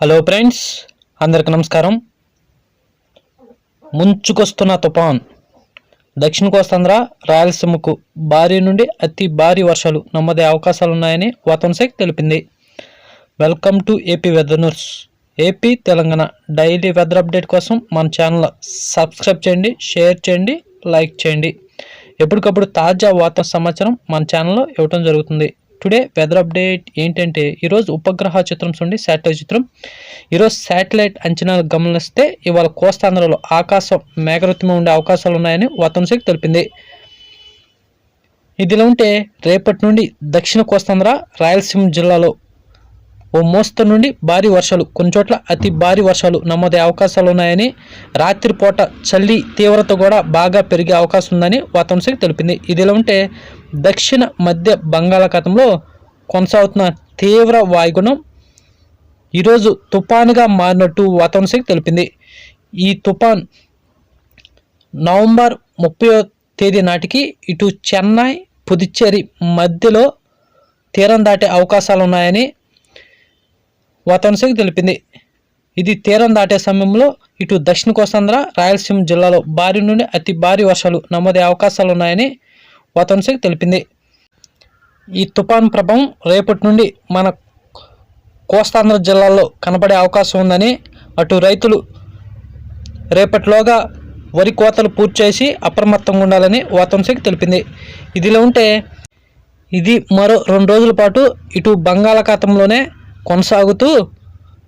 Hello friends అందరికి నమస్కారం. ముంచుకొస్తున్న తుఫాన్. దక్షిణ కోస్తాంధ్ర రాయలసీమకు భారీ నుండి అతి భారీ వర్షాలు నమ్మదే అవకాశాలు ఉన్నాయని వాతావరణ శాఖ తెలిపింది. Welcome to AP weather news AP Telangana daily weather update కోసం మన ఛానల్ సబ్స్క్రైబ్ చేయండి షేర్ చేయండి లైక్ చేయండి. ఎప్పటికప్పుడు తాజా వాతావరణ సమాచారం మన ఛానల్లో ఇవ్వటం జరుగుతుంది. టుడే వెదర్ అప్డేట్ ఏంటంటే ఈరోజు ఉపగ్రహ చిత్రం చూడండి శాటిలైట్ చిత్రం. ఈరోజు శాటిలైట్ అంచనాలు గమనిస్తే ఇవాళ కోస్తాంధ్రలో ఆకాశం మేఘవృత్తిగా ఉండే అవకాశాలు ఉన్నాయని వాతావరణ శాఖ తెలిపింది. ఇదిలా ఉంటే రేపటి నుండి దక్షిణ కోస్తాంధ్ర రాయలసీమ జిల్లాలో ఓ మోస్తరు నుండి భారీ వర్షాలు కొన్ని చోట్ల అతి భారీ వర్షాలు నమోదే అవకాశాలు ఉన్నాయని రాత్రిపూట చలి తీవ్రత కూడా బాగా పెరిగే అవకాశం ఉందని వాతావరణ శాఖ తెలిపింది. ఇదిలా ఉంటే దక్షిణ మధ్య బంగాళాఖాతంలో కొనసాగుతున్న తీవ్ర వాయుగుణం ఈరోజు తుఫానుగా మారినట్టు వాతావరణ శాఖ తెలిపింది. ఈ తుఫాన్ నవంబర్ ముప్పై తేదీ నాటికి ఇటు చెన్నై పుదుచ్చేరి మధ్యలో తీరం దాటే అవకాశాలు ఉన్నాయని వాతావరణ శాఖ తెలిపింది. ఇది తీరం దాటే సమయంలో ఇటు దక్షిణ కోస్తాంధ్ర రాయలసీమ జిల్లాలో భారీ నుండి అతి భారీ వర్షాలు నమోదే అవకాశాలు ఉన్నాయని వాతావరణ శాఖ తెలిపింది. ఈ తుఫాన్ ప్రభావం రేపటి నుండి మన కోస్తాంధ్ర జిల్లాలో కనబడే అవకాశం ఉందని అటు రైతులు రేపటిలోగా వరి కోతలు పూర్తి చేసి అప్రమత్తంగా ఉండాలని వాతావరణ శాఖ తెలిపింది. ఇదిలో ఉంటే ఇది మరో రెండు రోజుల పాటు ఇటు బంగాళాఖాతంలోనే కొనసాగుతూ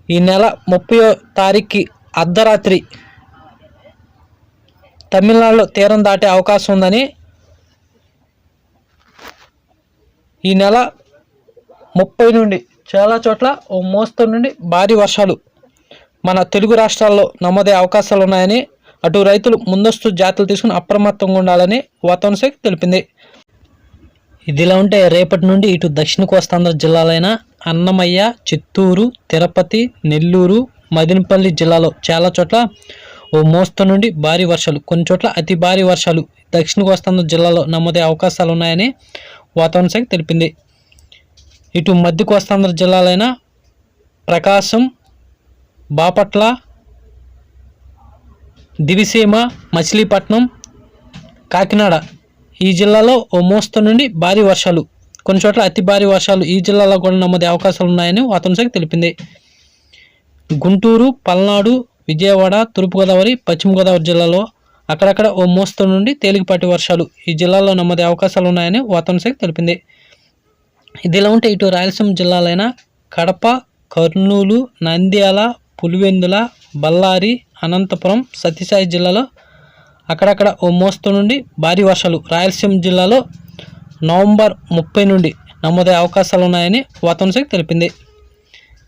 ఈ నెల ముప్పై తారీఖుకి అర్ధరాత్రి తమిళనాడులో తీరం దాటే అవకాశం ఉందని ఈ నెల ముప్పై నుండి చాలా చోట్ల ఓ మోస్తరు నుండి భారీ వర్షాలు మన తెలుగు రాష్ట్రాల్లో నమోదే అవకాశాలు ఉన్నాయని అటు రైతులు ముందస్తు జాతులు తీసుకుని అప్రమత్తంగా ఉండాలని వాతావరణ శాఖ తెలిపింది. ఇదిలా ఉంటే రేపటి నుండి ఇటు దక్షిణ కోస్తాంధ్ర జిల్లాలైన అన్నమయ్య చిత్తూరు తిరుపతి నెల్లూరు మదినపల్లి జిల్లాలో చాలా చోట్ల ఓ మోస్త నుండి భారీ వర్షాలు కొన్ని చోట్ల అతి భారీ వర్షాలు దక్షిణ కోస్తాంధ్ర జిల్లాలో నమోదే అవకాశాలు ఉన్నాయని వాతావరణ శాఖ తెలిపింది. ఇటు మధ్య కోస్తాంధ్ర జిల్లాలైన ప్రకాశం బాపట్ల దివిసీమ మచిలీపట్నం కాకినాడ ఈ జిల్లాలో ఓ మోస్త నుండి భారీ వర్షాలు కొన్ని చోట్ల అతి భారీ వర్షాలు ఈ జిల్లాలో కూడా నమోదే అవకాశాలు ఉన్నాయని వాతావరణ శాఖ తెలిపింది. గుంటూరు పల్నాడు విజయవాడ తూర్పుగోదావరి పశ్చిమ గోదావరి జిల్లాలో అక్కడక్కడ ఓ మోస్తరు నుండి తేలికపాటి వర్షాలు ఈ జిల్లాలో నమోదే అవకాశాలు ఉన్నాయని వాతావరణ శాఖ తెలిపింది. ఇదిలా ఉంటే ఇటు రాయలసీమ జిల్లాలైన కడప కర్నూలు నంద్యాల పులివెందుల బళ్ళారి అనంతపురం సత్యసాయి జిల్లాలో అక్కడక్కడ ఓ మోస్తరు నుండి భారీ వర్షాలు రాయలసీమ జిల్లాలో నవంబర్ ముప్పై నుండి నమోదయ్యే అవకాశాలు ఉన్నాయని వాతావరణ శాఖ తెలిపింది.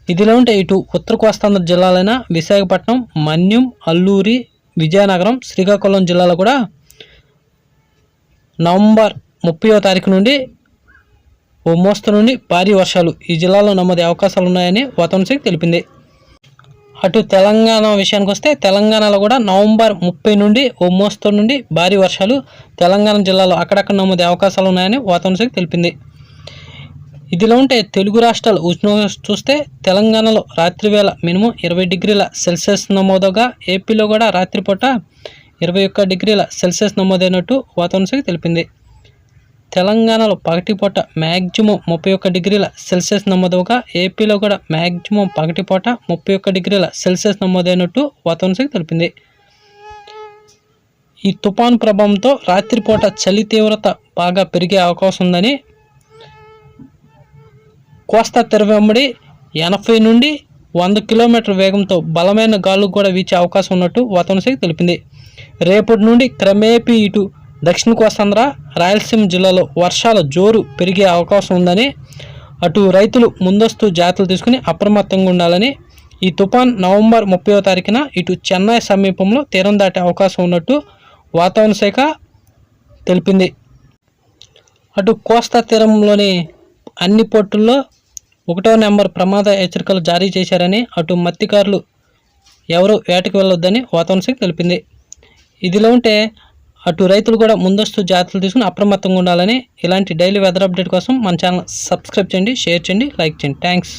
ఇదిలో ఉంటే ఇటు ఉత్తర కోస్తాంధ్ర జిల్లాలైన విశాఖపట్నం మన్యం అల్లూరి విజయనగరం శ్రీకాకుళం జిల్లాలో కూడా నవంబర్ ముప్పయో తారీఖు నుండి ఓ మోస్తరు నుండి భారీ వర్షాలు ఈ జిల్లాలో నమోదే అవకాశాలు ఉన్నాయని వాతావరణ శాఖ తెలిపింది. అటు తెలంగాణ విషయానికి వస్తే తెలంగాణలో కూడా నవంబర్ ముప్పై నుండి ఓ మోస్తరు నుండి భారీ వర్షాలు తెలంగాణ జిల్లాలో అక్కడక్కడ నమోదే అవకాశాలు ఉన్నాయని వాతావరణ శాఖ తెలిపింది. ఇదిలో ఉంటే తెలుగు రాష్ట్రాలు ఉష్ణోగ్రత చూస్తే తెలంగాణలో రాత్రి వేళ మినిమం ఇరవై డిగ్రీల సెల్సియస్ నమోదుగా ఏపీలో కూడా రాత్రిపూట ఇరవై ఒక్క డిగ్రీల సెల్సియస్ నమోదైనట్టు వాతావరణ శాఖ తెలిపింది. తెలంగాణలో పగటిపూట మ్యాక్సిమం ముప్పై ఒక్క డిగ్రీల సెల్సియస్ నమోదవగా ఏపీలో కూడా మ్యాక్సిమం పగటిపూట ముప్పై ఒక్క డిగ్రీల సెల్సియస్ నమోదైనట్టు వాతావరణ శాఖ తెలిపింది. ఈ తుఫాను ప్రభావంతో రాత్రిపూట చలి తీవ్రత బాగా పెరిగే అవకాశం ఉందని కోస్తా తెరవెంబడి ఎనభై నుండి వంద కిలోమీటర్ వేగంతో బలమైన గాలు కూడా వీచే అవకాశం ఉన్నట్టు వాతావరణ శాఖ తెలిపింది. రేపటి నుండి క్రమేపీ ఇటు దక్షిణ కోస్తాంధ్ర రాయలసీమ జిల్లాలో వర్షాల జోరు పెరిగే అవకాశం ఉందని అటు రైతులు ముందస్తు జాగ్రత్తలు తీసుకుని అప్రమత్తంగా ఉండాలని ఈ తుఫాన్ నవంబర్ ముప్పైవ తారీఖున ఇటు చెన్నై సమీపంలో తీరం దాటే అవకాశం ఉన్నట్టు వాతావరణ శాఖ తెలిపింది. అటు కోస్తా తీరంలోని అన్ని పోర్టుల్లో ఒకటో నెంబర్ ప్రమాద హెచ్చరికలు జారీ చేశారని అటు మత్తికారులు ఎవరు వేటకు వెళ్ళొద్దని వాతావరణ శాఖ తెలిపింది. ఇదిలో ఉంటే అటు రైతులు కూడా ముందస్తు జాగ్రత్తలు తీసుకుని అప్రమత్తంగా ఉండాలని ఇలాంటి డైలీ వెదర్ అప్డేట్ కోసం మన ఛానల్ సబ్స్క్రైబ్ చేయండి షేర్ చేయండి లైక్ చేయండి. థ్యాంక్స్.